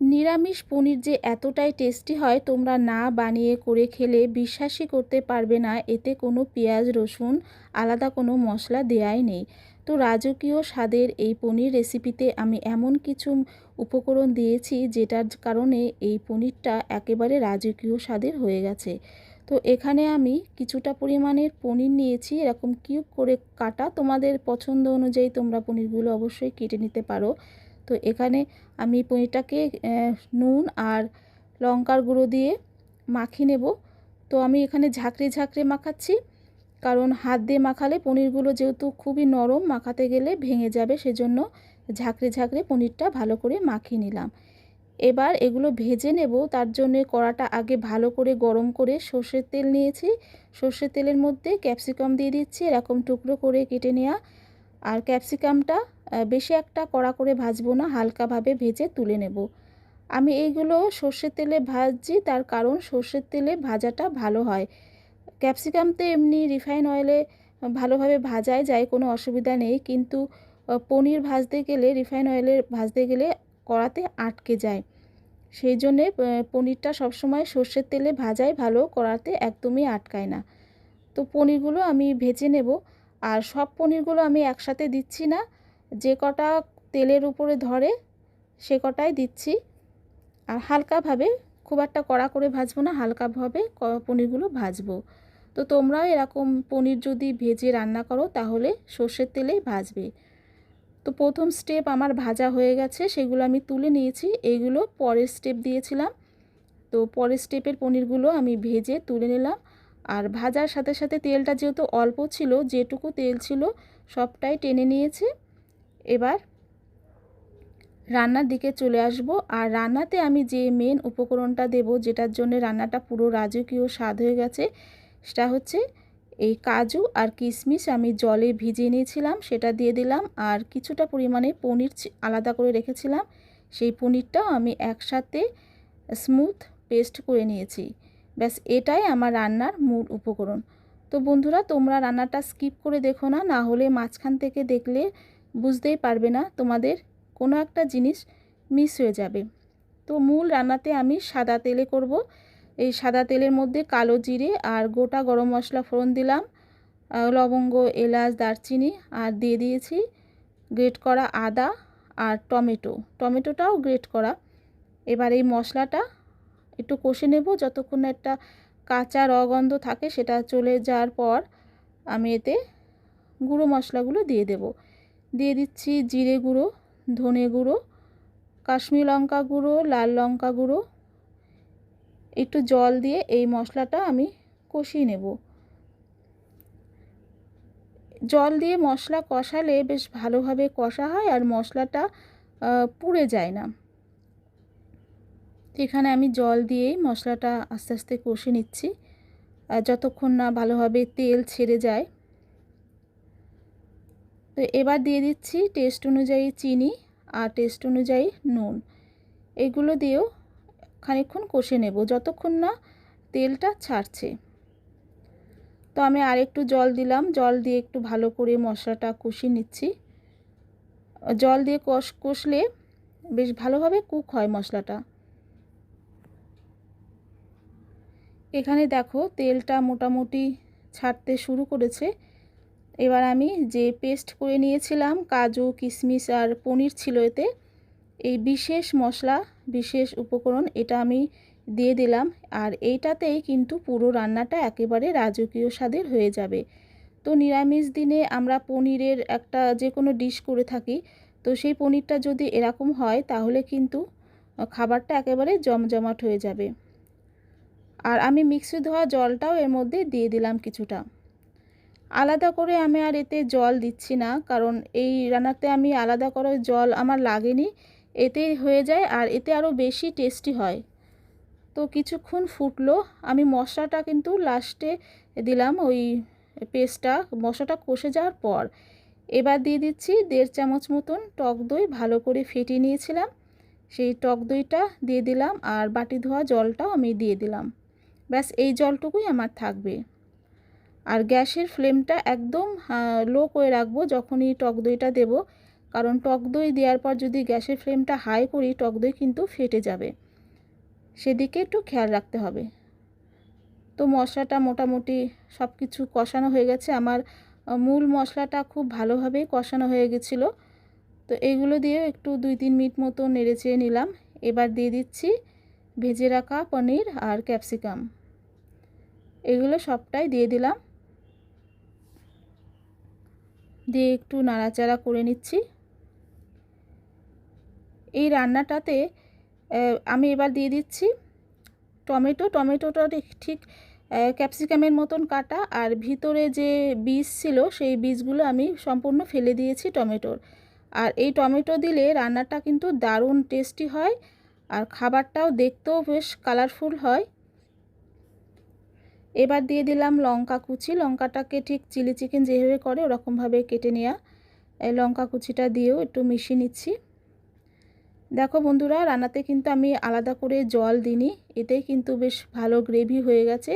নিরামিষ পনির যে এতটাই টেস্টি হয়, তোমরা না বানিয়ে করে খেলে বিশ্বাসই করতে পারবে না। এতে কোনো পেঁয়াজ, রসুন, আলাদা কোনো মশলা দেয়াই নেই। তো রাজকীয় স্বাদের এই পনির রেসিপিতে আমি এমন কিছু উপকরণ দিয়েছি, যেটার কারণে এই পনিরটা একেবারে রাজকীয় স্বাদের হয়ে গেছে। তো এখানে আমি কিছুটা পরিমাণের পনির নিয়েছি। এরকম কিউব করে কাটা তোমাদের পছন্দ অনুযায়ী তোমরা পনিরগুলো অবশ্যই কেটে নিতে পারো। তো এখানে আমি পনিরটাকে নুন আর লঙ্কার গুঁড়ো দিয়ে মাখিয়ে নেব। তো আমি এখানে ঝাঁকড়ে ঝাঁকড়ে মাখাচ্ছি, কারণ হাত দিয়ে মাখালে পনিরগুলো যেহেতু খুবই নরম, মাখাতে গেলে ভেঙে যাবে, সেজন্য ঝাঁকড়ে ঝাঁকড়ে পনিরটা ভালো করে মাখিয়ে নিলাম। এবার এগুলো ভেজে নেব, তার জন্য কড়াটা আগে ভালো করে গরম করে সর্ষের তেল নিয়েছি। সর্ষের তেলের মধ্যে ক্যাপসিকাম দিয়ে দিচ্ছি, এরকম টুকরো করে কেটে নেওয়া আর ক্যাপসিকামটা বেশি একটা কড়া করে ভাজবো না, হালকাভাবে ভেজে তুলে নেব। আমি এইগুলো সর্ষের তেলে ভাজছি, তার কারণ সর্ষের তেলে ভাজাটা ভালো হয়। ক্যাপসিকাম তো এমনি রিফাইন অয়েলে ভালোভাবে ভাজায় যায় কোনো অসুবিধা নেই, কিন্তু পনির ভাজতে গেলে, রিফাইন অয়েলে ভাজতে গেলে কড়াতে আটকে যায়। সেই জন্যে পনিরটা সবসময় সর্ষের তেলে ভাজাই, ভালো কড়াতে একদমই আটকায় না। তো পনিরগুলো আমি ভেজে নেব, আর সব পনিরগুলো আমি একসাথে দিচ্ছি না যে কটা তেলের উপরে ধরে সে কটাই দিচ্ছি। আর হালকাভাবে খুব একটা কড়া করে ভাজবো না, হালকাভাবে পনিরগুলো ভাজবো। তো তোমরাও এরকম পনির যদি ভেজে রান্না করো, তাহলে সর্ষের তেলেই ভাজবে। তো প্রথম স্টেপ আমার ভাজা হয়ে গেছে, সেগুলো আমি তুলে নিয়েছি। এইগুলো পরের স্টেপ দিয়েছিলাম। তো পরের স্টেপের পনিরগুলো আমি ভেজে তুলে নিলাম। আর ভাজার সাথে সাথে তেলটা যেহেতু অল্প ছিল, যেটুকু তেল ছিল সবটাই টেনে নিয়েছে। এবার রান্নার দিকে চলে আসব। আর রান্নাতে আমি যে মেন উপকরণটা দেব, যেটার জন্য রান্নাটা পুরো রাজকীয় স্বাদ হয়ে গেছে, সেটা হচ্ছে এই কাজু আর কিশমিশ আমি জলে ভিজিয়ে নিয়েছিলাম, সেটা দিয়ে দিলাম। আর কিছুটা পরিমাণে পনির আলাদা করে রেখেছিলাম। সেই পনিরটাও আমি একসাথে স্মুথ পেস্ট করে নিয়েছি। ব্যাস, এটাই আমার রান্নার মূল উপকরণ। তো বন্ধুরা, তোমরা রান্নাটা স্কিপ করে দেখো না না হলে মাঝখান থেকে দেখলে বুঝতেই পারবে না তোমাদের, কোনো একটা জিনিস মিস হয়ে যাবে। তো মূল রান্নাতে আমি সাদা তেলে করব। এই সাদা তেলের মধ্যে কালো জিরে আর গোটা গরম মশলা ফোড়ন দিলাম লবঙ্গ, এলাচ, দারচিনি আর দিয়ে দিয়েছি গ্রেট করা আদা আর টমেটো। টমেটোটাও গ্রেট করা। এবার এই মশলাটা একটু কষে নেব যতক্ষণ একটা কাঁচা রগন্ধ থাকে সেটা চলে যাওয়ার পর আমি এতে গুঁড়ো মশলাগুলো দিয়ে দেব। দিয়ে দিচ্ছি জিরে গুঁড়ো, ধনে গুঁড়ো, কাশ্মীর লঙ্কা গুঁড়ো, লাল লঙ্কা গুঁড়ো। একটু জল দিয়ে এই মশলাটা আমি কষিয়ে নেব। জল দিয়ে মশলা কষালে বেশ ভালোভাবে কষা হয় আর মশলাটা পুড়ে যায় না। এখানে আমি জল দিয়েই মশলাটা আস্তে আস্তে কষে নিচ্ছি। যতক্ষণ না ভালোভাবে তেল ছেড়ে যায় তো এবার দিয়ে দিচ্ছি টেস্ট অনুযায়ী চিনি আর টেস্ট অনুযায়ী নুন। এগুলো দিয়েও খানিক্ষণ কষে নেব, যতক্ষণ না তেলটা ছাড়ছে। তো আমি আর একটু জল দিলাম, জল দিয়ে একটু ভালো করে মশলাটা কষিয়ে নিচ্ছি। জল দিয়ে কষ, কষলে বেশ ভালোভাবে কুক হয় মশলাটা। এখানে দেখো তেলটা মোটামুটি ছাড়তে শুরু করেছে। এবার আমি যে পেস্ট করে নিয়েছিলাম, কাজু, কিশমিশ আর পনির ছিল এতে, এই বিশেষ মশলা, বিশেষ উপকরণ এটা আমি দিয়ে দিলাম। আর এইটাতেই কিন্তু পুরো রান্নাটা একেবারে রাজকীয় স্বাদের হয়ে যাবে। তো নিরামিষ দিনে আমরা পনিরের একটা যে কোনো ডিশ করে থাকি, তো সেই পনিরটা যদি এরকম হয় তাহলে কিন্তু খাবারটা একেবারে জমজমাট হয়ে যাবে। আর আমি মিক্সি ধোয়া জলটাও এর মধ্যে দিয়ে দিলাম কিছুটা। আলাদা করে আমি আর এতে জল দিচ্ছি না, কারণ এই রান্নাতে আমি আলাদা করে জল আমার লাগেনি। এতেই হয়ে যায় আর এতে আরও বেশি টেস্টি হয়। তো কিছুক্ষণ ফুটলো, আমি মশলাটা কিন্তু লাস্টে দিলাম ওই পেস্টটা মশলাটা কষে যাওয়ার পর। এবার দিয়ে দিচ্ছি দেড় চামচ মতন টক দই ভালো করে ফেটিয়ে নিয়েছিলাম। সেই টক দইটা দিয়ে দিলাম আর বাটি ধোয়া জলটাও আমি দিয়ে দিলাম। ব্যাস, এই জলটুকুই আমার থাকবে। আর গ্যাসের ফ্লেমটা একদম লো করে রাখব যখনই টক দইটা দেবো। কারণ টক দই দেওয়ার পর যদি গ্যাসের ফ্লেমটা হাই করি, টক দই কিন্তু ফেটে যাবে। সেদিকে একটু খেয়াল রাখতে হবে। তো মশলাটা মোটামুটি সব কিছু কষানো হয়ে গেছে। আমার মূল মশলাটা খুব ভালোভাবেই কষানো হয়ে গেছিল। তো এইগুলো দিয়ে একটু দুই তিন মিনিট মতো নেড়ে চেড়ে নিলাম। এবার দিয়ে দিচ্ছি ভেজে রাখা পনির আর ক্যাপসিকাম। এগুলো সবটাই দিয়ে দিলাম। দিয়ে একটু নাড়াচাড়া করে নিচ্ছি। এই রান্নাটাতে আমি এবার দিয়ে দিচ্ছি টমেটো। টমেটোটা ঠিক ক্যাপসিকামের মতন কাটা আর ভিতরে যে বীজ ছিল, সেই বীজগুলো আমি সম্পূর্ণ ফেলে দিয়েছি টমেটোর। আর এই টমেটো দিলে রান্নাটা কিন্তু দারুণ টেস্টি হয় আর খাবারটাও দেখতেও বেশ কালারফুল হয়। এবার দিয়ে দিলাম লঙ্কা কুচি। লঙ্কাটাকে ঠিক চিলি চিকেন যেভাবে করে ওরকমভাবে কেটে নেওয়া এই লঙ্কা কুচিটা দিয়েও একটু মিশিয়ে নিচ্ছি। দেখো বন্ধুরা, রান্নাতে কিন্তু আমি আলাদা করে জল দিইনি। এতেই কিন্তু বেশ ভালো গ্রেভি হয়ে গেছে।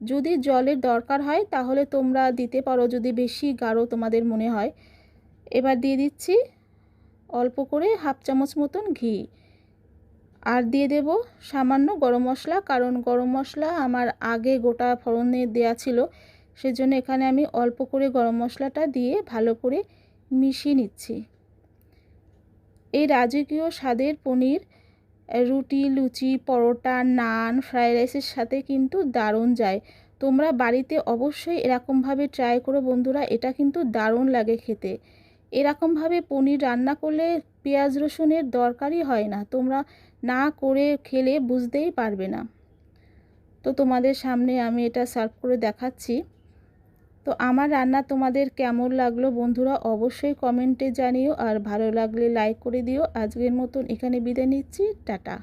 যদি জলের দরকার হয়, তাহলে তোমরা দিতে পারো, যদি বেশি গাঢ় তোমাদের মনে হয়। এবার দিয়ে দিচ্ছি অল্প করে হাফ চামচ মতন ঘি। আর দিয়ে দেব সামান্য গরম মশলা, কারণ গরম মশলা আমার আগে গোটা ফোড়নে দেয়া ছিল। সেজন্য এখানে আমি অল্প করে গরম মশলাটা দিয়ে ভালো করে মিশিয়ে নিচ্ছি। এই রাজকীয় স্বাদের পনির, রুটি, লুচি, পরোটা, নান ফ্রায়েড রাইসের সাথে কিন্তু দারুণ যায়। তোমরা বাড়িতে অবশ্যই এরকমভাবে ট্রাই করো বন্ধুরা, এটা কিন্তু দারুণ লাগে খেতে। এরকমভাবে পনির রান্না করলে পেঁয়াজ রসুনের দরকারই হয় না। তোমরা না করে খেলে বুঝতেই পারবে না। তো তোমাদের সামনে আমি এটা সার্ভ করে দেখাচ্ছি। তো আমার রান্না তোমাদের কেমন লাগল বন্ধুরা অবশ্যই কমেন্টে জানিও আর ভালো লাগলে লাইক করে দিও। আজকের মতন এখানে বিদায় নিচ্ছি। টাটা।